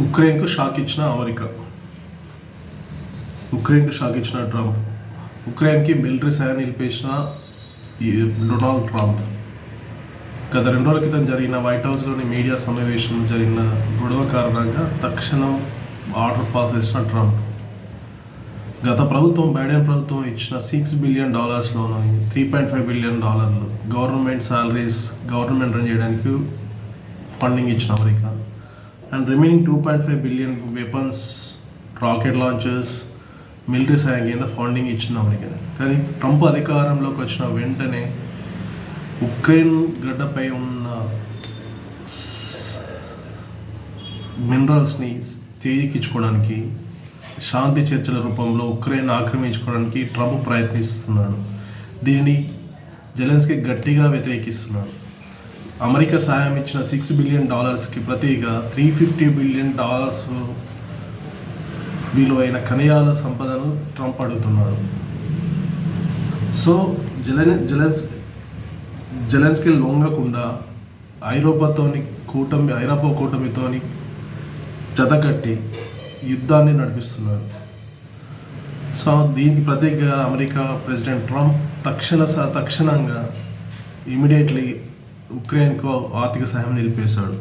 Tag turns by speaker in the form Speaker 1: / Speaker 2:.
Speaker 1: ఉక్రెయిన్కు shock ఇచ్చిన America. ఉక్రెయిన్కు shock ఇచ్చిన ట్రంప్. ఉక్రెయిన్కి మిలిటరీ సాయం నిలిపేసిన డొనాల్డ్ ట్రంప్. గత రెండు రోజుల క్రితం జరిగిన వైట్ హౌస్లోని మీడియా సమావేశం జరిగిన గొడవ కారణంగా తక్షణం ఆర్డర్ పాస్ చేసిన ట్రంప్. గత ప్రభుత్వం బైడెన్ ప్రభుత్వం ఇచ్చిన సిక్స్ బిలియన్ డాలర్స్లోను త్రీ పాయింట్ ఫైవ్ బిలియన్ డాలర్లు గవర్నమెంట్ శాలరీస్ గవర్నమెంట్ రన్ చేయడానికి ఫండింగ్ ఇచ్చిన America. And remaining two point five billion weapons rocket launchers military సాయం కింద ఫండింగ్ ఇచ్చింది అమెరికా కానీ ట్రంప్ అధికారంలోకి వచ్చిన వెంటనే ఉక్రెయిన్ గడ్డపై ఉన్న మినరల్స్ని చేజిక్కించుకోవడానికి శాంతి చర్చల రూపంలో ఉక్రెయిన్ ఆక్రమించుకోవడానికి ట్రంప్ ప్రయత్నిస్తున్నాడు. దీనిని జెలెన్స్కి గట్టిగా వ్యతిరేకిస్తున్నాడు. అమెరికా సాయం ఇచ్చిన సిక్స్ బిలియన్ డాలర్స్కి ప్రతిగా త్రీ ఫిఫ్టీ బిలియన్ డాలర్స్ విలువైన ఖనియాల సంపదను ట్రంప్ అడుగుతున్నారు. సో జెలెన్ జెలెన్స్ జెలెన్స్కి లొంగకుండా ఐరోపాతోని కూటమి ఐరోపా కూటమితోని జతకట్టి యుద్ధాన్ని నడిపిస్తున్నారు. సో దీనికి ప్రత్యేకంగా అమెరికా ప్రెసిడెంట్ ట్రంప్ తక్షణ స- తక్షణంగా ఇమీడియట్లీ ఉక్రెయిన్కు ఆర్థిక సహాయం నిలిపేశాడు.